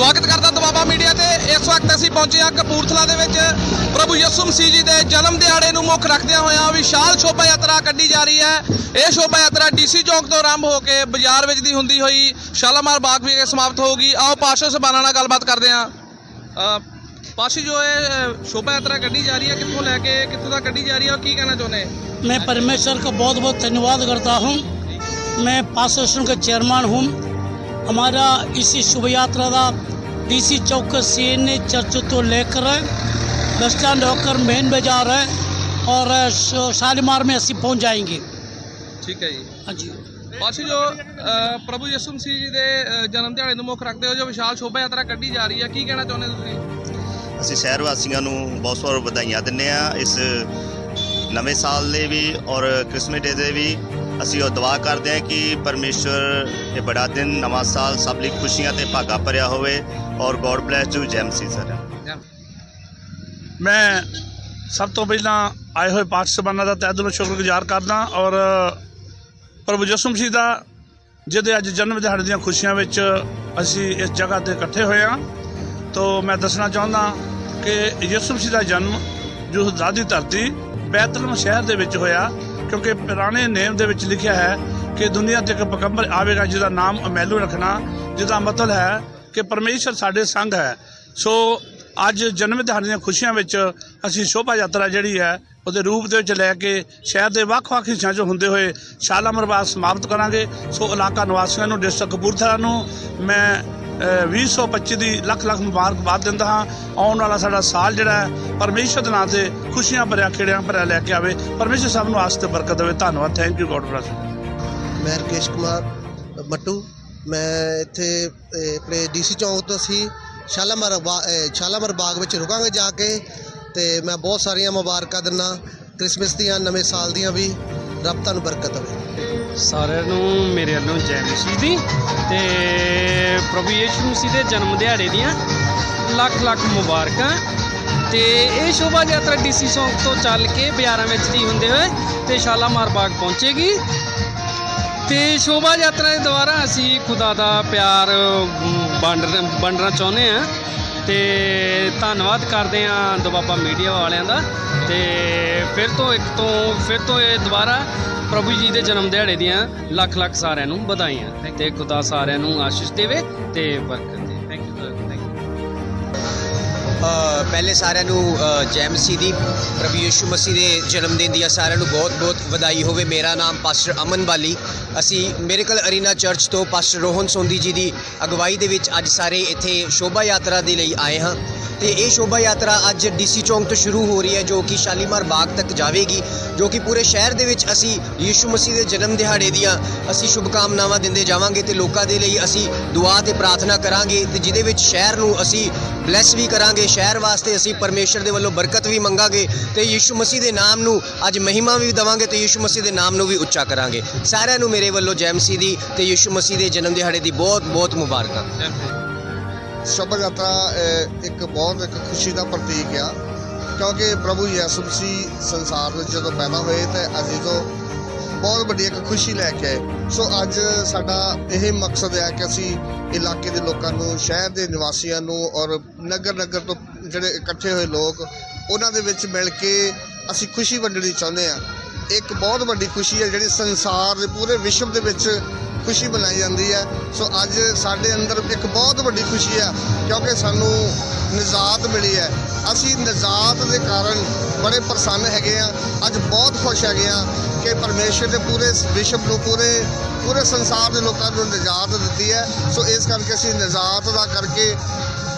ਸਵਾਗਤ ਕਰਦਾ ਦਬਾਬਾ ਮੀਡੀਆ ਤੇ ਇਸ ਵਕਤ ਅਸੀਂ ਪਹੁੰਚੇ ਹਾਂ ਕਪੂਰਥਲਾ ਦੇ ਵਿੱਚ ਪ੍ਰਭੂ ਯਿਸੂ ਮਸੀਹ ਜੀ ਦੇ ਜਨਮ ਦਿਹਾੜੇ ਨੂੰ ਮੁੱਖ ਰੱਖਦਿਆਂ ਹੋਇਆਂ ਵਿਸ਼ਾਲ ਸ਼ੋਭਾ ਯਾਤਰਾ ਕੱਢੀ ਜਾ ਰਹੀ ਹੈ ਇਹ ਸ਼ੋਭਾ ਯਾਤਰਾ ਡੀਸੀ ਚੌਕ ਤੋਂ ਆਰੰਭ ਹੋ ਕੇ ਬਾਜ਼ਾਰ ਵਿੱਚ ਦੀ ਹੁੰਦੀ ਹੋਈ ਸ਼ਾਲਾਮਾਰ ਬਾਗ ਵਿਖੇ ਸਮਾਪਤ ਹੋਊਗੀ ਆਓ ਪਾਸ਼ੋ ਸਬਾਨਾ ਨਾਲ ਗੱਲਬਾਤ ਕਰਦੇ ਹਾਂ ਅ, ਪਾਸ਼ੋ ਜੋ ਇਹ ਅ, ਸ਼ੋਭਾ ਯਾਤਰਾ ਕੱਢੀ ਜਾ ਰਹੀ ਹੈ ਕਿੱਥੋਂ ਲੈ ਕੇ ਕਿੱਥੋਂ ਤੱਕ ਕੱਢੀ ਜਾ ਰਹੀ ਹੈ ਔਰ ਕੀ ਕਹਿਣਾ ਚਾਹੁੰਦੇ मैं परमेश्वर का बहुत बहुत धन्यवाद करता हूँ मैं पास एसोसिएशन का चेयरमैन हूँ हमारा इसी शुभ यात्रा का डीसी चौक सी एन ए चर्च तो लेकर बस स्टैंड होकर मेन बाजार है और श- शालीमार में ਅਸੀਂ पहुंच जाएंगे ਠੀਕ ਹੈ ਜੀ हाँ जी ਪਾਸ਼ੋ ਜੋ ਅ, ਪ੍ਰਭੂ ਯਿਸੂ ਮਸੀਹ ਜੀ ਦੇ ਅ, ਜਨਮ ਦਿਹਾੜੇ ਨੂੰ ਮੁੱਖ ਰੱਖਦੇ ਹੋ ਜੋ ਵਿਸ਼ਾਲ ਸ਼ੋਭਾ ਯਾਤਰਾ ਕੱਢੀ ਜਾ ਰਹੀ ਹੈ ਕੀ ਕਹਿਣਾ ਚਾਹੁੰਦੇ ਤੁਸੀਂ ਅਸੀਂ ਸ਼ਹਿਰ ਵਾਸੀਆਂ ਨੂੰ ਬਹੁਤ ਬਹੁਤ ਵਧਾਈਆਂ ਦਿੰਦੇ ਆ ਇਸ ਨਵੇਂ ਸਾਲ ਦੇ ਵੀ ਔਰ ਕ੍ਰਿਸਮਸ ਡੇ ਦੇ ਵੀ ਅਸੀਂ ਉਹ ਦੁਆ ਕਰਦੇ ਹਾਂ ਕਿ ਪਰਮੇਸ਼ਵਰ ਇਹ ਬੜਾ ਦਿਨ, ਨਵਾਂ ਸਾਲ ਸਭ ਲਈ ਖੁਸ਼ੀਆਂ ਤੇ ਭਾਗਾ ਭਰਿਆ ਹੋਵੇ ਔਰ ਗੋਡ ਬlesਸ ਯੂ ਜੈਮ ਸੀਜ਼ਰ। ਮੈਂ ਸਭ ਤੋਂ ਪਹਿਲਾਂ ਆਏ ਹੋਏ ਪਾਕ ਸਬਾਨਾ ਦਾ ਤਹਿ ਦਿਲੋਂ ਸ਼ੁਕਰਗੁਜ਼ਾਰ ਕਰਦਾ ਔਰ ਪ੍ਰਭੂ ਯਿਸੂ ਮਸੀਹ ਦਾ, ਜਿਹਦੇ ਅੱਜ ਜਨਮ ਦਿਹਾੜੇ ਦੀਆਂ ਖੁਸ਼ੀਆਂ ਵਿੱਚ ਅਸੀਂ ਇਸ ਜਗ੍ਹਾ ਤੇ ਇਕੱਠੇ ਹੋਏ ਹਾਂ। ਤੋਂ ਮੈਂ ਦੱਸਣਾ ਚਾਹੁੰਦਾ ਕਿ ਯਿਸੂ ਮਸੀਹ ਦਾ ਜਨਮ ਜੋ ਦਾਦੀ ਧਰਤੀ ਬੈਤਲਮ ਸ਼ਹਿਰ ਦੇ ਵਿੱਚ ਹੋਇਆ। ਕਿਉਂਕਿ ਪੁਰਾਣੇ ਨੇਮ ਦੇ ਵਿੱਚ ਲਿਖਿਆ ਹੈ ਕਿ ਦੁਨੀਆ ਤੇ ਇੱਕ ਪਕੰਬਰ ਆਵੇਗਾ ਜਿਹਦਾ ਨਾਮ ਅਮੈਲੂ ਰੱਖਣਾ, ਜਿਹਦਾ ਮਤਲਬ ਹੈ ਕਿ ਪਰਮੇਸ਼ਰ ਸਾਡੇ ਸੰਗ ਹੈ। ਸੋ ਅੱਜ ਜਨਮ ਦਿਹਾੜੇ ਦੀਆਂ ਖੁਸ਼ੀਆਂ ਵਿੱਚ ਅਸੀਂ ਸ਼ੋਭਾ ਯਾਤਰਾ ਜਿਹੜੀ ਹੈ, ਉਹਦੇ ਰੂਪ ਦੇ ਵਿੱਚ ਲੈ ਕੇ ਸ਼ਹਿਰ ਦੇ ਵੱਖ-ਵੱਖ ਹਿੱਸਿਆਂ 'ਚ ਹੁੰਦੇ ਹੋਏ ਸ਼ਾਲਾ ਮਰਬਾਦ ਸਮਾਪਤ ਕਰਾਂਗੇ। ਸੋ ਇਲਾਕਾ ਨਿਵਾਸੀਆਂ ਨੂੰ, ਡਿਸਟ੍ਰਿਕਟ ਕਪੂਰਥਲਾ ਨੂੰ ਮੈਂ 2025 ਦੀ ਲੱਖ ਲੱਖ ਮੁਬਾਰਕਬਾਦ ਦਿੰਦਾ ਹਾਂ। ਆਉਣ ਵਾਲਾ ਸਾਡਾ ਸਾਲ ਜਿਹੜਾ ਹੈ ਪਰਮੇਸ਼ਰ ਦੇ ਨਾਂ ਤੇ ਖੁਸ਼ੀਆਂ ਭਰਿਆ ਖੇੜਿਆਂ ਭਰਿਆ ਲੈ ਕੇ ਆਵੇ। ਪਰਮੇਸ਼ਰ ਸਭ ਨੂੰ ਆਸ ਤੇ ਬਰਕਤ ਦੇਵੇ। ਧੰਨਵਾਦ। ਥੈਂਕ ਯੂ ਗੋਡ ਬlesਸ ਮੈਂ ਰਕੇਸ਼ ਕੁਮਾਰ ਮੱਟੂ। ਮੈਂ ਇੱਥੇ ਅਹ, ਆਪਣੇ ਡੀਸੀ ਚੌਂਕ ਤੋਂ ਅਸੀਂ ਸ਼ਾਲਾਮਰ ਬਾ- ਅਹ, ਸ਼ਾਲਾਮਰ ਬਾਗ ਵਿੱਚ ਰੁਕਾਂਗੇ ਜਾ ਕੇ। ਤੇ ਮੈਂ ਬਹੁਤ ਸਾਰੀਆਂ ਮੁਬਾਰਕਾਂ ਦਿੰਦਾ। ਕ੍ਰਿਸਮਸ ਦੀਆਂ ਨਵੇਂ ਸਾਲ ਦੀਆਂ ਵੀ ਰੱਬ ਤੁਹਾਨੂੰ ਬਰਕਤ ਦੇਵੇ। ਸਾਰਿਆਂ ਨੂੰ ਮੇਰੇ ਵੱਲੋਂ ਜੈ ਮਸੀਹ ਦੀ ਤੇ ਪ੍ਰਭੂ ਯੇਸ਼ੂ ਮਸੀਹ ਦੇ ਜਨਮ ਦਿਹਾੜੇ ਦੀਆਂ ਲੱਖ ਲੱਖ ਮੁਬਾਰਕਾਂ। ਤੇ ਇਹ ਸ਼ੋਭਾ ਯਾਤਰਾ ਡੀਸੀ ਚੌਂਕ ਤੋਂ ਚੱਲ ਕੇ ਬਾਜ਼ਾਰਾਂ ਵਿੱਚ ਦੀ ਹੁੰਦੇ ਹੋਏ ਤੇ ਸ਼ਾਲਾਮਾਰ ਬਾਗ ਪਹੁੰਚੇਗੀ। ਤੇ ਸ਼ੋਭਾ ਯਾਤਰਾ ਦੇ ਦੁਆਰਾ ਅਸੀਂ ਖੁਦਾ ਦਾ ਪਿਆਰ ਅਮ, ਵੰਡਣਾ ਵੰਡਣਾ ਚਾਹੁੰਦੇ ਆ ਤੇ ਧੰਨਵਾਦ ਕਰਦੇ ਆ ਦੁਬਾਬਾ ਮੀਡੀਆ ਵਾਲਿਆਂ ਦਾ। ਤੇ ਫਿਰ ਤੋਂ ਇੱਕ ਤੋਂ ਫਿਰ ਤੋਂ ਇਹ ਦੁਬਾਰਾ ਪ੍ਰਭੂ ਜੀ ਦੇ ਜਨਮ ਦਿਹਾੜੇ ਦੀਆਂ ਲੱਖ ਲੱਖ ਸਾਰਿਆਂ ਨੂੰ ਵਧਾਈਆਂ ਤੇ ਖੁਦਾ ਸਾਰਿਆਂ ਨੂੰ ਆਸ਼ੀਸ਼ ਦੇਵੇ ਤੇ ਬਰਕਤ ਪਹਿਲੇ ਸਾਰਿਆਂ ਨੂੰ ਜੈ ਮਸੀਹ ਦੀ, ਪ੍ਰਭੂ ਯਿਸੂ ਮਸੀਹ ਦੇ ਜਨਮ ਦਿਨ ਦੀਆਂ ਸਾਰਿਆਂ ਨੂੰ ਬਹੁਤ-ਬਹੁਤ ਵਧਾਈ ਹੋਵੇ। ਮੇਰਾ ਨਾਮ ਪਾਸਟਰ ਅਮਨ ਬਾਲੀ। ਅਸੀਂ ਮੇਰੇਕਲ ਅਰੀਨਾ ਚਰਚ ਤੋਂ ਪਾਸਟਰ ਰੋਹਨ ਸੋਂਦੀ ਜੀ ਦੀ ਅਗਵਾਈ ਦੇ ਵਿੱਚ ਅੱਜ ਸਾਰੇ ਇੱਥੇ ਸ਼ੋਭਾ ਯਾਤਰਾ ਦੇ ਲਈ ਆਏ ਹਾਂ। ਤੇ ਇਹ ਸ਼ੋਭਾ ਯਾਤਰਾ ਅੱਜ ਡੀਸੀ ਚੌਂਕ ਤੋਂ ਸ਼ੁਰੂ ਹੋ ਰਹੀ ਹੈ, ਜੋ ਕਿ ਸ਼ਾਲੀਮਾਰ ਬਾਗ ਤੱਕ ਜਾਵੇਗੀ, ਜੋ ਕਿ ਪੂਰੇ ਸ਼ਹਿਰ ਦੇ ਵਿੱਚ ਅਸੀਂ ਯਿਸੂ ਮਸੀਹ ਦੇ ਜਨਮ ਦਿਹਾੜੇ ਦੀਆਂ ਅਸੀਂ ਸ਼ੁਭਕਾਮਨਾਵਾਂ ਦਿੰਦੇ ਜਾਵਾਂਗੇ ਤੇ ਲੋਕਾਂ ਦੇ ਲਈ ਅਸੀਂ ਦੁਆ ਤੇ ਪ੍ਰਾਰਥਨਾ ਕਰਾਂਗੇ ਤੇ ਜਿਹਦੇ ਵਿੱਚ ਸ਼ਹਿਰ ਨੂੰ ਅਸੀਂ ਬਲੈਸ ਵੀ ਕਰਾਂਗੇ, ਸ਼ਹਿਰ ਵਾਸਤੇ ਅਸੀਂ ਪਰਮੇਸ਼ਰ ਦੇ ਵੱਲੋਂ ਬਰਕਤ ਵੀ ਮੰਗਾਂਗੇ ਤੇ ਯਿਸੂ ਮਸੀਹ ਦੇ ਨਾਮ ਨੂੰ ਅੱਜ ਮਹਿਮਾ ਵੀ ਦਵਾਂਗੇ ਤੇ ਯਿਸੂ ਮਸੀਹ ਦੇ ਨਾਮ ਨੂੰ ਵੀ ਉੱਚਾ ਕਰਾਂਗੇ। ਸਾਰਿਆਂ ਨੂੰ ਮੇਰੇ ਵੱਲੋਂ ਜੈ ਮਸੀਹ ਦੀ ਤੇ ਯਿਸੂ ਮਸੀਹ ਦੇ ਜਨਮ ਦਿਹਾੜੇ ਦੀ ਬਹੁਤ ਬਹੁਤ ਮੁਬਾਰਕਾਂ। ਸ਼ੋਭਾ ਯਾਤਰਾ ਇੱਕ ਬਹੁਤ ਇੱਕ ਖੁਸ਼ੀ ਦਾ ਪ੍ਰਤੀਕ ਆ। ਕਿਉਂਕਿ ਪ੍ਰਭੂ ਯਿਸੂ ਮਸੀਹ ਸੰਸਾਰ ਵਿੱਚ ਜਦੋਂ ਪੈਦਾ ਹੋਏ ਤੇ ਅਸੀਂ ਤੋਂ ਬਹੁਤ ਵੱਡੀ ਇੱਕ ਖੁਸ਼ੀ ਲੈ ਕੇ ਆਏ। ਸੋ ਅੱਜ ਸਾਡਾ ਇਹ ਮਕਸਦ ਹੈ ਕਿ ਅਸੀਂ ਇਲਾਕੇ ਦੇ ਲੋਕਾਂ ਨੂੰ, ਸ਼ਹਿਰ ਦੇ ਨਿਵਾਸੀਆਂ ਨੂੰ ਔਰ ਨਗਰ ਨਗਰ ਤੋਂ ਜਿਹੜੇ ਇਕੱਠੇ ਹੋਏ ਲੋਕ, ਉਹਨਾਂ ਦੇ ਵਿੱਚ ਮਿਲ ਕੇ ਅਸੀਂ ਖੁਸ਼ੀ ਵੰਡਣੀ ਚਾਹੁੰਦੇ ਆ। ਇੱਕ ਬਹੁਤ ਵੱਡੀ ਖੁਸ਼ੀ ਹੈ ਜਿਹੜੀ ਸੰਸਾਰ ਦੇ ਪੂਰੇ ਵਿਸ਼ਵ ਦੇ ਵਿੱਚ ਖੁਸ਼ੀ ਮਨਾਈ ਜਾਂਦੀ ਹੈ। ਸੋ ਅੱਜ ਸਾਡੇ ਅੰਦਰ ਇੱਕ ਬਹੁਤ ਵੱਡੀ ਖੁਸ਼ੀ ਹੈ ਕਿਉਂਕਿ ਸਾਨੂੰ ਨਿਜਾਤ ਮਿਲੀ ਹੈ। ਅਸੀਂ ਨਿਜਾਤ ਦੇ ਕਾਰਨ ਬੜੇ ਪ੍ਰਸੰਨ ਹੈਗੇ ਆ ਅੱਜ ਬਹੁਤ ਖੁਸ਼ ਹੈਗੇ ਆ ਕਿ ਪਰਮੇਸ਼ਰ ਨੇ ਪੂਰੇ ਵਿਸ਼ਵ ਨੂੰ ਪੂਰੇ ਪੂਰੇ ਸੰਸਾਰ ਦੇ ਲੋਕਾਂ ਨੂੰ ਨਿਜਾਤ ਦਿੱਤੀ ਹੈ। ਸੋ ਇਸ ਕਰਕੇ ਅਸੀਂ ਨਿਜਾਤ ਦਾ ਕਰਕੇ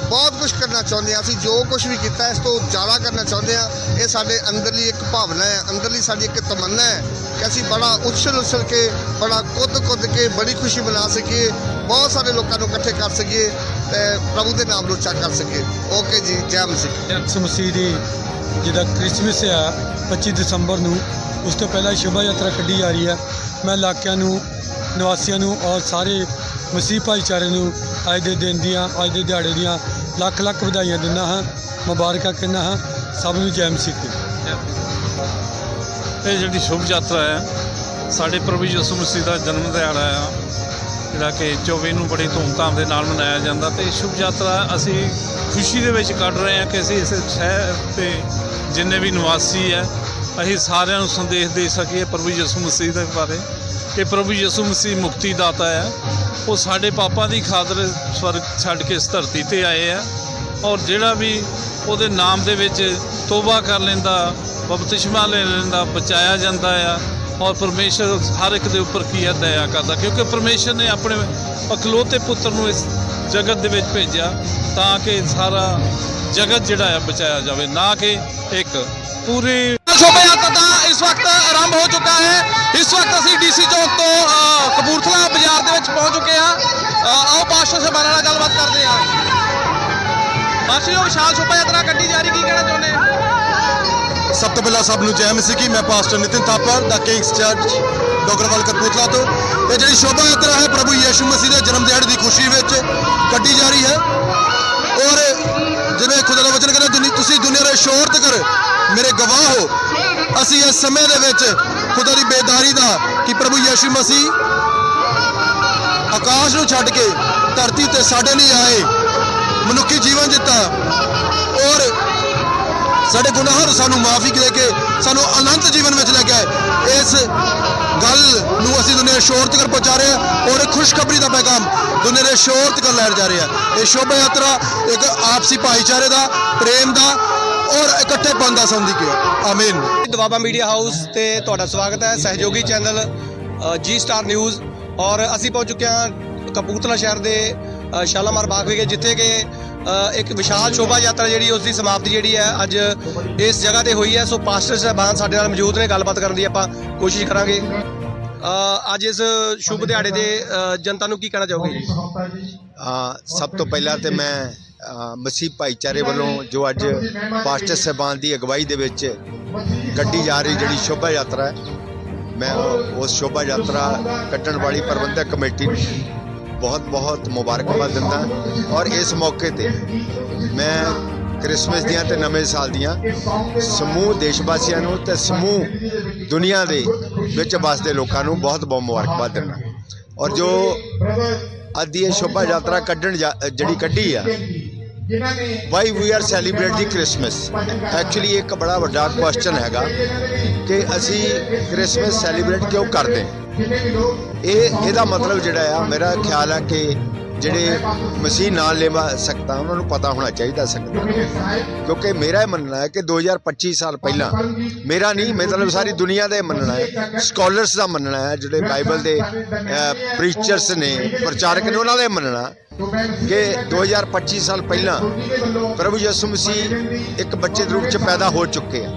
ਬਹੁਤ ਕੁਝ ਕਰਨਾ ਚਾਹੁੰਦੇ ਆ ਅਸੀਂ ਜੋ ਕੁਝ ਵੀ ਕੀਤਾ, ਇਸ ਤੋਂ ਜ਼ਿਆਦਾ ਕਰਨਾ ਚਾਹੁੰਦੇ ਆ ਇਹ ਸਾਡੇ ਅੰਦਰਲੀ ਇੱਕ ਭਾਵਨਾ ਹੈ, ਅੰਦਰਲੀ ਸਾਡੀ ਇੱਕ ਤਮੰਨਾ ਹੈ ਕਿ ਅਸੀਂ ਬੜਾ ਉਛਲ ਉਛਲ ਕੇ, ਬੜਾ ਕੁੱਦ ਕੁੱਦ ਕੇ ਬੜੀ ਖੁਸ਼ੀ ਮਨਾ ਸਕੀਏ, ਬਹੁਤ ਸਾਰੇ ਲੋਕਾਂ ਨੂੰ ਇਕੱਠੇ ਕਰ ਸਕੀਏ ਤੇ ਪ੍ਰਭੂ ਦੇ ਨਾਮ ਨੂੰ ਉੱਚਾ ਕਰ ਸਕੀਏ। ਓਕੇ ਜੀ, ਜੈ ਮਸੀਹ ਯਿਸੂ ਮਸੀਹ ਦੀ ਜਿਹਦਾ ਕ੍ਰਿਸਮਸ ਆ 25 ਦਸੰਬਰ ਨੂੰ, ਉਸ ਤੋਂ ਪਹਿਲਾਂ ਸ਼ੋਭਾ ਯਾਤਰਾ ਕੱਢੀ ਜਾ ਰਹੀ ਹੈ। ਮੈਂ ਇਲਾਕਿਆਂ ਨੂੰ, ਨਿਵਾਸੀਆਂ ਨੂੰ ਔਰ ਸਾਰੇ ਮਸੀਹ ਭਾਈਚਾਰੇ ਨੂੰ ਅੱਜ ਦੇ ਦਿਨ ਦੀਆਂ, ਅੱਜ ਦੇ ਦਿਹਾੜੇ ਦੀਆਂ ਲੱਖ ਲੱਖ ਵਧਾਈਆਂ ਦਿੰਦਾ ਹਾਂ, ਮੁਬਾਰਕਾਂ ਕਹਿੰਦਾ ਹਾਂ, ਸਭ ਨੂੰ ਜੈ ਮਸੀਹ ਦੀ। ਇਹ ਜਿਹੜੀ ਸ਼ੁਭ ਯਾਤਰਾ ਹੈ, ਸਾਡੇ ਪ੍ਰਭੂ ਯਿਸੂ ਮਸੀਹ ਦਾ ਜਨਮ ਦਿਹਾੜਾ ਆ ਜਿਹੜਾ ਕਿ 24 ਨੂੰ ਬੜੀ ਧੂਮਧਾਮ ਦੇ ਨਾਲ ਮਨਾਇਆ ਜਾਂਦਾ ਤੇ ਸ਼ੁਭ ਯਾਤਰਾ ਅਸੀਂ ਖੁਸ਼ੀ ਦੇ ਵਿੱਚ ਕੱਢ ਰਹੇ ਹਾਂ ਕਿ ਅਸੀਂ ਇਸ ਸ਼ਹਿਰ ਤੇ ਜਿੰਨੇ ਵੀ ਨਿਵਾਸੀ ਹੈ, ਅਸੀਂ ਸਾਰਿਆਂ ਨੂੰ ਸੰਦੇਸ਼ ਦੇ ਸਕੀਏ ਪ੍ਰਭੂ ਯਿਸੂ ਮਸੀਹ ਦੇ ਬਾਰੇ। ਕਿ ਪ੍ਰਭੂ ਯਿਸੂ ਮਸੀਹ ਮੁਕਤੀ ਦਾਤਾ ਹੈ। ਉਹ ਸਾਡੇ ਪਾਪਾਂ ਦੀ ਖਾਤਰ ਸਵਰਗ ਛੱਡ ਕੇ ਇਸ ਧਰਤੀ ਤੇ ਆਏ ਆ। ਔਰ ਜਿਹੜਾ ਵੀ ਉਹਦੇ ਨਾਮ ਦੇ ਵਿੱਚ ਤੋਬਾ ਕਰ ਲੈਂਦਾ, ਬਪਤਿਸਮਾ ਲੈ ਲੈਂਦਾ, ਬਚਾਇਆ ਜਾਂਦਾ ਆ। ਔਰ ਪਰਮੇਸ਼ਰ ਹਰ ਇੱਕ ਦੇ ਉੱਪਰ ਕੀ ਹੈ, ਦਇਆ ਕਰਦਾ। ਕਿਉਂਕਿ ਪਰਮੇਸ਼ਰ ਨੇ ਆਪਣੇ ਅਕਲੌਤੇ ਪੁੱਤਰ ਨੂੰ ਇਸ ਜਗਤ ਦੇ ਵਿੱਚ ਭੇਜਿਆ ਤਾਂ ਕਿ ਸਾਰਾ ਜਗਤ ਜਿਹੜਾ ਹੈ ਬਚਾਇਆ ਜਾਵੇ, ਨਾ ਕਿ ਇੱਕ ਪੂਰੀ ਇਸ ਵਕਤ ਆਰੰਭ ਹੋ ਚੁੱਕਾ ਹੈ। ਇਸ ਵਕਤ ਅਸੀਂ ਡੀਸੀ ਚੌਕ ਤੋਂ ਅ, ਕਪੂਰਥਲਾ ਬਾਜ਼ਾਰ ਦੇ ਵਿੱਚ ਪਹੁੰਚ ਚੁੱਕੇ ਹਾਂ। ਆਓ ਪਾਸਟਰ ਸਾਹਿਬਾਨਾਂ ਨਾਲ ਗੱਲਬਾਤ ਕਰਦੇ ਹਾਂ। ਪਾਸਟਰ ਜੀ ਵਿਸ਼ਾਲ ਸ਼ੋਭਾ ਯਾਤਰਾ ਕੱਢੀ ਜਾ ਰਹੀ ਕੀ ਕਹਿਣਾ ਚਾਹੁੰਦੇ ਸਭ ਤੋਂ ਪਹਿਲਾਂ ਸਭ ਨੂੰ ਜੈ ਮਸੀਹ ਕੀ ਮੈਂ ਪਾਸਟਰ ਨਿਤਿਨ ਥਾਪਰ ਦਾ ਕਿੰਗਸ ਚਰਚ ਡੋਗਰਵਾਲ ਕਪੂਰਥਲਾ ਤੋਂ। ਇਹ ਜਿਹੜੀ ਸ਼ੋਭਾ ਯਾਤਰਾ ਹੈ ਪ੍ਰਭੂ ਯੀਸ਼ੂ ਮਸੀਹ ਦੇ ਜਨਮ ਦਿਹਾੜੇ ਦੀ ਖੁਸ਼ੀ ਵਿੱਚ ਕੱਢੀ ਜਾ ਰਹੀ ਹੈ। ਔਰ ਜਿਵੇਂ ਖੁਦਾ ਦਾ ਵਚਨ ਕਹਿੰਦਾ ਤੁਸੀਂ ਦੁਨੀਆ ਦੇ ਸ਼ੋਰ ਤੱਕ ਮੇਰੇ ਗਵਾਹ ਹੋ। ਅਸੀਂ ਇਸ ਸਮੇਂ ਦੇ ਵਿੱਚ ਖੁਦਾ ਦੀ ਬੇਦਾਰੀ ਦਾ ਕਿ ਪ੍ਰਭੂ ਯੀਸ਼ੂ ਮਸੀਹ ਆਕਾਸ਼ ਨੂੰ ਛੱਡ ਕੇ ਧਰਤੀ 'ਤੇ ਸਾਡੇ ਲਈ ਆਏ, ਮਨੁੱਖੀ ਜੀਵਨ ਦਿੱਤਾ ਔਰ ਸਾਡੇ ਗੁਨਾਹਾਂ ਨੂੰ ਸਾਨੂੰ ਮਾਫੀ ਦੇ ਕੇ ਸਾਨੂੰ ਅਨੰਤ ਜੀਵਨ ਵਿੱਚ ਲੈ ਕੇ ਆਏ। ਇਸ ਗੱਲ ਨੂੰ ਅਸੀਂ ਦੁਨੀਆ ਸ਼ੋਰ ਤੱਕ ਪਹੁੰਚਾ ਰਹੇ ਹਾਂ ਔਰ ਖੁਸ਼ਖਬਰੀ ਦਾ ਪੈਗਾਮ ਦੁਨੀਆ ਦੇ ਸ਼ੋਰ ਤੱਕ ਲੈਣ ਜਾ ਰਹੇ ਹਾਂ। ਇਹ ਸ਼ੋਭਾ ਯਾਤਰਾ ਇੱਕ ਆਪਸੀ ਭਾਈਚਾਰੇ ਦਾ, ਪ੍ਰੇਮ ਦਾ ਔਰ ਇਕੱਠੇਪਨ ਦਾ ਸੰਦੇਸ਼ ਹੈ ਆਮੀਨ ਦਵਾਬਾ ਮੀਡੀਆ ਹਾਊਸ ਤੇ ਤੁਹਾਡਾ ਸਵਾਗਤ ਹੈ ਸਹਿਯੋਗੀ ਚੈਨਲ ਜੀ ਸਟਾਰ ਨਿਊਜ਼ ਔਰ ਅਸੀਂ ਪਹੁੰਚ ਚੁੱਕੇ ਹਾਂ ਕਪੂਰਥਲਾ ਸ਼ਹਿਰ ਦੇ ਸ਼ਾਲਾਮਾਰ ਬਾਗ ਵਿਖੇ ਜਿੱਥੇ ਕਿ ਇੱਕ ਵਿਸ਼ਾਲ ਸ਼ੋਭਾ ਯਾਤਰਾ ਜਿਹੜੀ ਉਸ ਦੀ ਸਮਾਪਤੀ ਜਿਹੜੀ ਹੈ ਅੱਜ ਇਸ ਜਗ੍ਹਾ ਤੇ ਹੋਈ ਹੈ। ਸੋ ਪਾਸਟਰ ਸਾਹਿਬਾਨ ਸਾਡੇ ਨਾਲ ਮੌਜੂਦ ਨੇ ਗੱਲਬਾਤ ਕਰਨ ਦੀ ਆਪਾਂ ਕੋਸ਼ਿਸ਼ ਕਰਾਂਗੇ। ਅ, ਅੱਜ ਇਸ ਸ਼ੁਭ ਦਿਹਾੜੇ ਦੇ ਜਨਤਾ ਨੂੰ ਕੀ ਕਹਿਣਾ ਚਾਹੋਗੇ? ਜੀ ਅ, ਸਭ ਤੋਂ ਪਹਿਲਾਂ ਤੇ ਮੈਂ ਮਸੀਹ ਭਾਈਚਾਰੇ ਵੱਲੋਂ ਜੋ ਅੱਜ ਪਾਸਟਰ ਸਾਹਿਬਾਨ ਦੀ ਅਗਵਾਈ ਦੇ ਵਿੱਚ ਕੱਢੀ ਜਾ ਰਹੀ ਜਿਹੜੀ ਸ਼ੋਭਾ ਯਾਤਰਾ ਹੈ, ਮੈਂ ਉਸ ਸ਼ੋਭਾ ਯਾਤਰਾ ਕੱਢਣ ਵਾਲੀ ਪ੍ਰਬੰਧਕ ਕਮੇਟੀ ਨੂੰ ਬਹੁਤ ਬਹੁਤ ਮੁਬਾਰਕਬਾਦ ਦਿੰਦਾ ਔਰ ਇਸ ਮੌਕੇ ਤੇ ਮੈਂ ਕ੍ਰਿਸਮਸ ਦੀਆਂ ਤੇ ਨਵੇਂ ਸਾਲ ਦੀਆਂ ਸਮੂਹ ਦੇਸ਼ ਵਾਸੀਆਂ ਨੂੰ ਤੇ ਸਮੂਹ ਦੁਨੀਆ ਦੇ ਵਿੱਚ ਵਸਦੇ ਲੋਕਾਂ ਨੂੰ ਬਹੁਤ ਬਹੁਤ ਮੁਬਾਰਕਬਾਦ ਦਿੰਦਾ ਔਰ ਜੋ ਅੱਜ ਦੀ ਇਹ ਸ਼ੋਭਾ ਯਾਤਰਾ ਕੱਢਣ ਜਾ- ਜਿਹੜੀ ਕੱਢੀ ਆ why we are celebrate the Christmas actually ਇੱਕ ਬੜਾ ਵੱਡਾ ਕੁਐਸਚਨ ਹੈਗਾ ਕਿ ਅਸੀਂ ਕ੍ਰਿਸਮਸ ਸੈਲੀਬ੍ਰੇਟ ਕਿਉਂ ਕਰਦੇ ਇਹ ਇਹਦਾ ਮਤਲਬ ਜਿਹੜਾ ਆ ਮੇਰਾ ਖਿਆਲ ਹੈ ਕਿ ਜਿਹੜੇ ਮਸੀਹ ਨਾਲ ਲੈਵਾ ਸਕਦਾ, ਉਹਨਾਂ ਨੂੰ ਪਤਾ ਹੋਣਾ ਚਾਹੀਦਾ ਸਕਦਾ। ਕਿਉਂਕਿ ਮੇਰਾ ਇਹ ਮੰਨਣਾ ਹੈ ਕਿ 2025 ਸਾਲ ਪਹਿਲਾਂ, ਮੇਰਾ ਨਹੀਂ ਮਤਲਬ ਸਾਰੀ ਦੁਨੀਆ ਦਾ ਇਹ ਮੰਨਣਾ ਹੈ। ਸਕਾਲਰਸ ਦਾ ਮੰਨਣਾ ਹੈ, ਜਿਹੜੇ ਬਾਈਬਲ ਦੇ ਪ੍ਰੀਚਰਸ ਨੇ, ਪ੍ਰਚਾਰਕ ਨੇ, ਉਹਨਾਂ ਦਾ ਇਹ ਮੰਨਣਾ ਕਿ 2025 ਸਾਲ ਪਹਿਲਾਂ ਪ੍ਰਭੂ ਯਿਸੂ ਮਸੀਹ ਇੱਕ ਬੱਚੇ ਦੇ ਰੂਪ 'ਚ ਪੈਦਾ ਹੋ ਚੁੱਕੇ ਆ।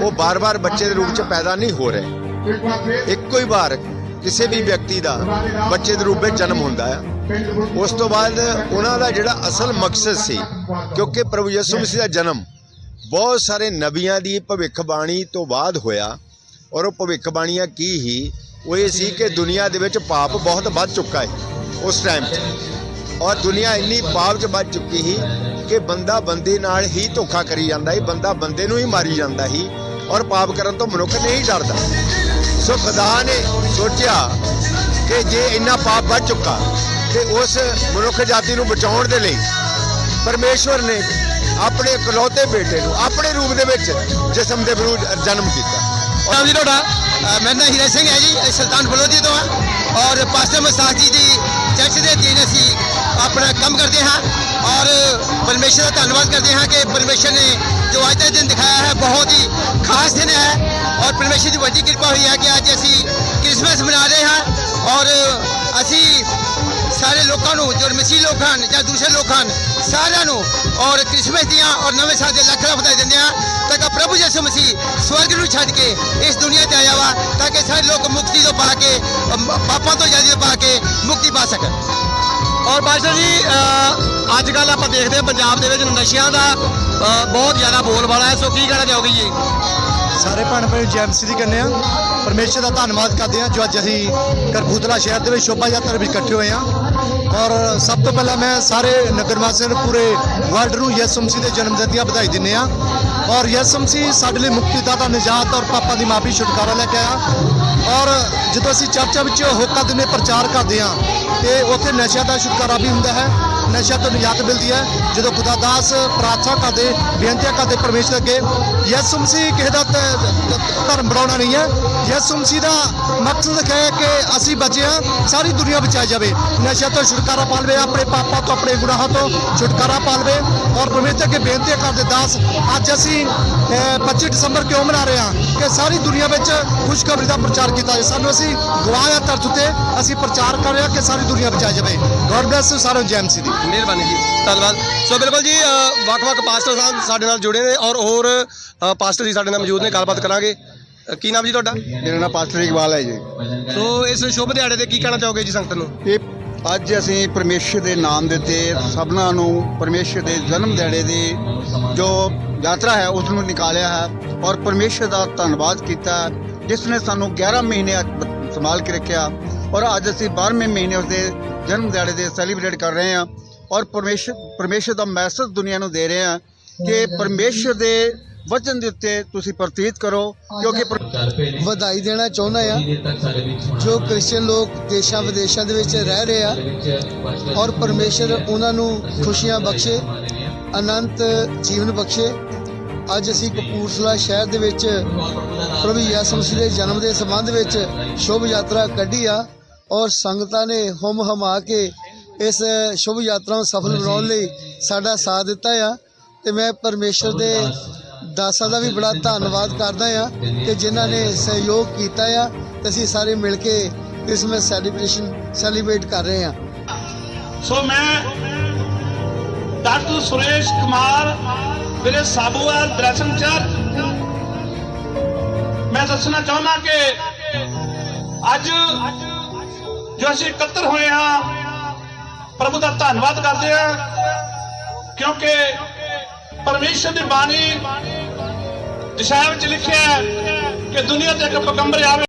ਉਹ ਬਾਰ-ਬਾਰ ਬੱਚੇ ਦੇ ਰੂਪ 'ਚ ਪੈਦਾ ਨਹੀਂ ਹੋ ਰਹੇ। ਇੱਕੋ ਹੀ ਵਾਰ ਕਿਸੇ ਵੀ ਵਿਅਕਤੀ ਦਾ ਬੱਚੇ ਦੇ ਰੂਪ ਵਿੱਚ ਜਨਮ ਹੁੰਦਾ ਹੈ। ਉਸ ਤੋਂ ਬਾਅਦ ਉਹਨਾਂ ਦਾ ਜਿਹੜਾ ਅਸਲ ਮਕਸਦ ਸੀ, ਕਿਉਂਕਿ ਪ੍ਰਭੂ ਯਿਸੂ ਮਸੀਹ ਦਾ ਜਨਮ ਬਹੁਤ ਸਾਰੇ ਨਬੀਆਂ ਦੀ ਭਵਿੱਖਬਾਣੀ ਤੋਂ ਬਾਅਦ ਹੋਇਆ ਔਰ ਉਹ ਭਵਿੱਖਬਾਣੀਆਂ ਕੀ ਹੀ, ਉਹ ਇਹ ਸੀ ਕਿ ਦੁਨੀਆ ਦੇ ਵਿੱਚ ਪਾਪ ਬਹੁਤ ਵੱਧ ਚੁੱਕਾ ਹੈ ਉਸ ਟਾਈਮ 'ਚ ਔਰ ਦੁਨੀਆ ਇੰਨੀ ਪਾਪ 'ਚ ਵੱਧ ਚੁੱਕੀ ਸੀ ਕਿ ਬੰਦਾ ਬੰਦੇ ਨਾਲ ਹੀ ਧੋਖਾ ਕਰੀ ਜਾਂਦਾ ਸੀ, ਬੰਦਾ ਬੰਦੇ ਨੂੰ ਹੀ ਮਾਰੀ ਜਾਂਦਾ ਸੀ ਔਰ ਪਾਪ ਕਰਨ ਤੋਂ ਮਨੁੱਖ ਨਹੀਂ ਡਰਦਾ। ਸੋ ਖੁਦਾ ਨੇ ਸੋਚਿਆ ਕਿ ਜੇ ਇੰਨਾ ਪਾਪ ਵੱਧ ਚੁੱਕਾ ਤੇ ਉਸ ਮਨੁੱਖ ਜਾਤੀ ਨੂੰ ਬਚਾਉਣ ਦੇ ਲਈ ਪਰਮੇਸ਼ਵਰ ਨੇ ਆਪਣੇ ਇਕਲੌਤੇ ਬੇਟੇ ਨੂੰ ਆਪਣੇ ਰੂਪ ਦੇ ਵਿੱਚ ਜਿਸਮ ਦੇ ਵਿਰੁੱਧ ਜਨਮ ਕੀਤਾ। ਨਾਮ ਜੀ ਤੁਹਾਡਾ? ਮੈਂ ਨਾ ਹੀਰਾ ਸਿੰਘ ਹੈ ਜੀ ਸੁਲਤਾਨ ਬਲੋਦੀ ਤੋਂ ਹਾਂ। ਔਰ ਪਾਸਟਰ ਮਸਾਕ ਜੀ ਦੀ ਚਰਚ ਦੇ ਅਧੀਨ ਅਸੀਂ ਆਪਣਾ ਕੰਮ ਕਰਦੇ ਹਾਂ। ਔਰ ਪਰਮੇਸ਼ਰ ਦਾ ਧੰਨਵਾਦ ਕਰਦੇ ਹਾਂ ਕਿ ਪਰਮੇਸ਼ਰ ਨੇ ਜੋ ਅੱਜ ਦਾ ਦਿਨ ਦਿਖਾਇਆ ਹੈ, ਬਹੁਤ ਹੀ ਖਾਸ ਦਿਨ ਹੈ। ਪਰਮੇਸ਼ਰ ਦੀ ਵੱਡੀ ਕਿਰਪਾ ਹੋਈ ਹੈ ਕਿ ਅੱਜ ਅਸੀਂ ਕ੍ਰਿਸਮਸ ਮਨਾ ਰਹੇ ਹਾਂ ਔਰ ਅਸੀਂ ਸਾਰੇ ਲੋਕਾਂ ਨੂੰ, ਜੋ ਮਸੀਹ ਲੋਕ ਹਨ ਜਾਂ ਦੂਸਰੇ ਲੋਕ ਹਨ, ਸਾਰਿਆਂ ਨੂੰ ਔਰ ਕ੍ਰਿਸਮਸ ਦੀਆਂ ਔਰ ਨਵੇਂ ਸਾਲ ਦੇ ਲੱਖ ਲੱਖ ਵਧਾਈ ਦਿੰਦੇ ਹਾਂ ਤਾਂ ਕਿ ਪ੍ਰਭੂ ਯਿਸੂ ਮਸੀਹ ਸਵਰਗ ਨੂੰ ਛੱਡ ਕੇ ਇਸ ਦੁਨੀਆ ਤੇ ਆਇਆ ਵਾ ਤਾਂ ਕਿ ਸਾਰੇ ਲੋਕ ਮੁਕਤੀ ਤੋਂ ਪਾ ਕੇ ਪਾਪਾਂ ਤੋਂ ਆਜ਼ਾਦੀ ਤੋਂ ਪਾ ਕੇ ਮੁਕਤੀ ਪਾ ਸਕਣ। ਔਰ ਬਾਦਸ਼ਾਹ ਜੀ ਅੱਜ ਕੱਲ ਆਪਾਂ ਦੇਖਦੇ ਹਾਂ ਪੰਜਾਬ ਦੇ ਵਿੱਚ ਨਸ਼ਿਆਂ ਦਾ ਬਹੁਤ ਜ਼ਿਆਦਾ ਬੋਲਬਾਲਾ ਹੈ। ਸੋ ਕੀ ਕਹਿਣਾ ਚਾਹੋਗੇ ਜੀ? ਸਾਰੇ ਭੈਣ ਭਾਈ ਜੈਮਸੀ ਦੀ ਕਹਿੰਦੇ ਆ। ਪਰਮੇਸ਼ਰ ਦਾ ਧੰਨਵਾਦ ਕਰਦੇ ਆ ਜੋ ਅੱਜ ਅਸੀਂ ਕਰਬੂਤਲਾ ਸ਼ਹਿਰ ਦੇ ਵਿੱਚ ਸ਼ੋਭਾ ਯਾਤਰਾ ਵਿੱਚ ਇਕੱਠੇ ਹੋਏ ਆ। ਔਰ ਸਭ ਤੋਂ ਪਹਿਲਾਂ ਮੈਂ ਸਾਰੇ ਨਗਰ ਵਾਸੀਆਂ ਨੂੰ ਪੂਰੇ ਵਰਲਡ ਨੂੰ ਯਿਸੂ ਮਸੀਹ ਦੇ ਜਨਮ ਦਿਨ ਦੀਆਂ ਵਧਾਈ ਦਿੰਦੇ ਆ। ਔਰ ਯਿਸੂ ਮਸੀਹ ਸਾਡੇ ਲਈ ਮੁਕਤੀ ਦਾਤਾ ਨਿਜਾਤ ਔਰ ਪਾਪਾਂ ਦੀ ਮਾਫੀ ਛੁਟਕਾਰਾ ਲੈ ਕੇ ਆਇਆ। ਔਰ ਜਦੋਂ ਅਸੀਂ ਚਰਚਾ ਵਿੱਚ ਹੋਕਾ ਦਿਨੇ ਪ੍ਰਚਾਰ ਕਰਦੇ ਆ, ਤੇ ਉੱਥੇ ਨਸ਼ਿਆਂ ਦਾ ਛੁਟਕਾਰਾ ਵੀ ਹੁੰਦਾ ਹੈ। ਨਸ਼ਿਆਂ ਤੋਂ ਨਿਜਾਤ ਮਿਲਦੀ ਹੈ, ਜਦੋਂ ਖੁਦਾਦਾਸ ਪ੍ਰਾਰਥਨਾ ਕਰਦੇ, ਬੇਨਤੀਆਂ ਕਰਦੇ ਪਰਮੇਸ਼ਰ ਅੱਗੇ, ਯਿਸੂ ਮਸੀਹ ਕਿਸੇ ਦਾ ਧਰਮ ਬਣਾਉਣਾ ਨਹੀਂ ਹੈ, ਯਿਸੂ ਮਸੀਹ ਦਾ ਮਕਸਦ ਹੈ ਕਿ ਅਸੀਂ ਬਚੇ ਹਾਂ, ਸਾਰੀ ਦੁਨੀਆ ਬਚਾਈ ਜਾਵੇ। ਨਸ਼ਿਆਂ ਤੋਂ ਛੁਟਕਾਰਾ ਪਾ ਲਵੇ ਆਪਣੇ ਪਾਪਾਂ ਤੋਂ, ਆਪਣੇ ਗੁਨਾਹਾਂ ਤੋਂ ਛੁਟਕਾਰਾ ਪਾ ਲਵੇ ਔਰ ਪਰਮੇਸ਼ਰ ਅੱਗੇ ਬੇਨਤੀ ਕਰਦੇ, ਦਾਸ, ਅੱਜ ਅਸੀਂ 25 ਦਸੰਬਰ ਕਿਉਂ ਮਨਾ ਰਹੇ ਹਾਂ? ਕਿ ਸਾਰੀ ਦੁਨੀਆ ਵਿੱਚ ਖੁਸ਼ਖਬਰੀ ਦਾ ਪ੍ਰਚਾਰ ਕੀਤਾ ਜਾਵੇ। ਸਾਨੂੰ ਅਸੀਂ ਗਵਾਇਆ ਤਰਥ ਤੇ ਅਸੀਂ ਪ੍ਰਚਾਰ ਕਰ ਰਹੇ ਹਾਂ ਕਿ ਸਾਰੀ ਦੁਨੀਆ ਬਚਾਈ ਜਾਵੇ। ਗੋਡ ਬlesਸ ਸਾਰਿਆਂ ਨੂੰ ਦੀ। ਮਿਹਰਬਾਨੀ ਜੀ, ਧੰਨਵਾਦ। ਸੋ ਬਿਲਕੁਲ ਜੀ ਵੱਖ-ਵੱਖ ਪਾਸਟਰ ਸਾਹਿਬ ਸਾਡੇ ਨਾਲ ਜੁੜੇ ਨੇ ਔਰ ਹੋਰ ਪਾਸਟਰ ਜੀ ਸਾਡੇ ਨਾਲ ਮੌਜੂਦ ਨੇ, ਗੱਲਬਾਤ ਕਰਾਂਗੇ। ਅ, ਕੀ ਨਾਮ ਜੀ ਤੁਹਾਡਾ? ਮੇਰਾ ਨਾਮ ਪਾਸਟਰ ਇਕਬਾਲ ਹੈ ਜੀ। ਸੋ ਇਸ ਸ਼ੁਭ ਦਿਹਾੜੇ ਤੇ ਕੀ ਕਹਿਣਾ ਚਾਹੋਗੇ ਜੀ ਸੰਗਤ ਨੂੰ? ਇਹ ਅੱਜ ਅਸੀਂ ਪਰਮੇਸ਼ਰ ਦੇ ਨਾਮ ਦੇ ਉੱਤੇ ਸਭਨਾਂ ਨੂੰ ਪਰਮੇਸ਼ਰ ਦੇ ਜਨਮ ਦਿਹਾੜੇ ਦੀ ਜੋ ਯਾਤਰਾ ਹੈ ਉਸ ਨੂੰ ਨਿਕਾਲਿਆ ਹੈ ਔਰ ਪਰਮੇਸ਼ਰ ਦਾ ਧੰਨਵਾਦ ਕੀਤਾ ਹੈ, ਜਿਸ ਨੇ ਸਾਨੂੰ 11 ਮਹੀਨੇ ਸੰਭਾਲ ਕੇ ਰੱਖਿਆ ਔਰ ਅੱਜ ਅਸੀਂ 12ਵੇਂ ਮਹੀਨੇ ਉਸਦੇ ਜਨਮ ਦਿਹਾੜੇ ਦੇ ਸੈਲੀਬ੍ਰੇਟ ਕਰ ਰਹੇ ਹਾਂ ਔਰ ਪਰਮੇਸ਼ਰ ਪਰਮੇਸ਼ਰ ਦਾ ਮੈਸੇਜ ਦੁਨੀਆ ਨੂੰ ਦੇ ਰਹੇ ਹਾਂ ਕਿ ਪਰਮੇਸ਼ਰ ਦੇ ਵਚਨ ਦੇ ਉੱਤੇ ਤੁਸੀਂ ਪ੍ਰਤੀਤ ਕਰੋ ਕਿਉਂਕਿ ਵਧਾਈ ਦੇਣਾ ਚਾਹੁੰਦਾ ਆ। ਜੋ ਕ੍ਰਿਸਚੀਅਨ ਲੋਕ ਦੇਸ਼ਾਂ ਵਿਦੇਸ਼ਾਂ ਦੇ ਵਿੱਚ ਰਹਿ ਰਹੇ ਆ ਔਰ ਪਰਮੇਸ਼ਰ ਉਹਨਾਂ ਨੂੰ ਖੁਸ਼ੀਆਂ ਬਖਸ਼ੇ ਅਨੰਤ ਜੀਵਨ ਬਖਸ਼ੇ। ਅੱਜ ਅਸੀਂ ਕਪੂਰਥਲਾ ਸ਼ਹਿਰ ਦੇ ਵਿੱਚ ਪ੍ਰਭੂ ਯਿਸੂ ਮਸੀਹ ਦੇ ਜਨਮ ਦੇ ਸੰਬੰਧ ਵਿੱਚ ਸ਼ੁਭ ਯਾਤਰਾ ਕੱਢੀ ਆ ਔਰ ਸੰਗਤਾਂ ਨੇ ਹੁਮ ਹਮਾ ਕੇ ਇਸ ਸ਼ੁਭ ਯਾਤਰਾ ਨੂੰ ਸਫਲ ਬਣਾਉਣ ਲਈ ਸਾਡਾ ਸਾਥ ਦਿੱਤਾ ਆ ਤੇ ਮੈਂ ਪਰਮੇਸ਼ਰ ਦੇ ਦਾਸਾਂ ਦਾ ਵੀ ਬੜਾ ਧੰਨਵਾਦ ਕਰਦਾ ਆ ਕਿ ਜਿਨ੍ਹਾਂ ਨੇ ਸਹਿਯੋਗ ਕੀਤਾ ਆ ਤੇ ਅਸੀਂ ਸਾਰੇ ਮਿਲ ਕੇ ਕ੍ਰਿਸਮਸ ਸੈਲੀਬ੍ਰੇਸ਼ਨ ਸੈਲੀਬ੍ਰੇਟ ਕਰ ਰਹੇ ਆ। ਸੋ ਮੈਂ ਡਾਕਟਰ ਸੁਰੇਸ਼ ਕੁਮਾਰ, ਮੇਰੇ ਸਾਬੂਵਾਲ ਦਰਸ਼ਨ ਚਰਚ ਮੈਂ ਦੱਸਣਾ ਚਾਹੁੰਦਾ ਕਿ ਅੱਜ ਜੋ ਅਸੀਂ ਇਕੱਤਰ ਹੋਏ ਹਾਂ ਪ੍ਰਭੂ ਦਾ ਧੰਨਵਾਦ ਕਰਦੇ ਹਾਂ ਕਿਉਂਕਿ ਪਰਮੇਸ਼ਰ ਦੀ ਬਾਣੀ ਦਿਸ਼ਾ ਵਿੱਚ ਲਿਖਿਆ ਕਿ ਦੁਨੀਆ ਤੇ ਇੱਕ ਪਗੰਬਰ ਆਵੇ।